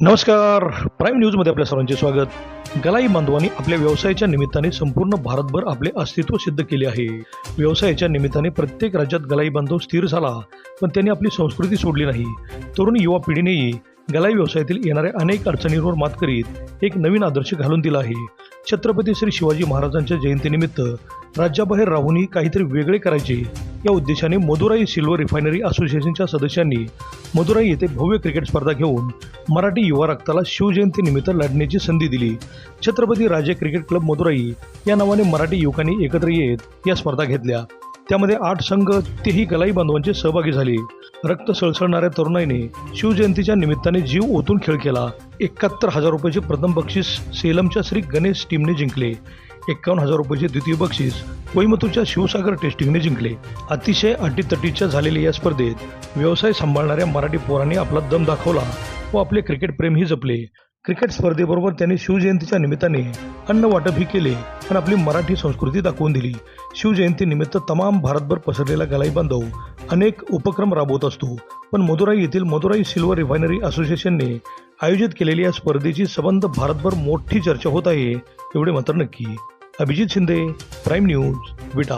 नमस्कार. प्राईम न्यूजमध्ये आपल्या सर्वांचे स्वागत. गलाई बांधवांनी आपल्या व्यवसायाच्या निमित्ताने संपूर्ण भारतभर आपले अस्तित्व सिद्ध केले आहे. व्यवसायाच्या निमित्ताने प्रत्येक राज्यात गलाई बांधव स्थिर झाला पण त्यांनी आपली संस्कृती सोडली नाही. तरुण युवा पिढीनेही गलाई व्यवसायातील येणाऱ्या अनेक अडचणींवर मात करीत एक नवीन आदर्श घालून दिला आहे. छत्रपती श्री शिवाजी महाराजांच्या जयंतीनिमित्त राज्याबाहेर राहूनही काहीतरी वेगळे करायचे. या उद्देशाने मदुराई सिल्वर रिफायनरी असोसिएशनच्या सदस्यांनी मदुराई येथे भव्य क्रिकेट स्पर्धा घेऊन मराठी युवा रक्ताला शिवजयंतीनिमित्त लढण्याची संधी दिली. छत्रपती राजे क्रिकेट क्लब मदुराई या नावाने मराठी युवकांनी एकत्र येत या स्पर्धा घेतल्या. त्यामध्ये आठ संघ तेही गलाई बांधवांचे सहभागी झाले. रक्त सळसळणाऱ्या तरुणाईने शिवजयंतीच्या निमित्ताने जीव ओतून खेळ केला. एकाहत्तर हजार रुपयाचे प्रथम बक्षीस सेलमच्या श्री गणेश टीमने जिंकले. एक्कावन्न हजार रुपयाचे द्वितीय बक्षीस कोईमतूरच्या शिवसागर टेस्टिंगने जिंकले. अतिशय अटीतटीच्या झालेल्या या स्पर्धेत व्यवसाय सांभाळणाऱ्या मराठी पोरांनी आपला दम दाखवला व आपले क्रिकेट प्रेमही जपले. क्रिकेट स्पर्धेबरोबर त्यांनी शिवजयंतीच्या निमित्ताने अन्न वाटपही केले आणि आपली मराठी संस्कृती दाखवून दिली. शिवजयंतीनिमित्त तमाम भारतभर पसरलेला गलाई बांधव अनेक उपक्रम राबवत असतो. पण मदुराई येथील मदुराई सिल्वर रिफायनरी असोसिएशनने आयोजित केलेल्या या स्पर्धेची संबंध भारतभर मोठी चर्चा होत आहे एवढे मात्र नक्की. Abhijit Shinde prime news Vita.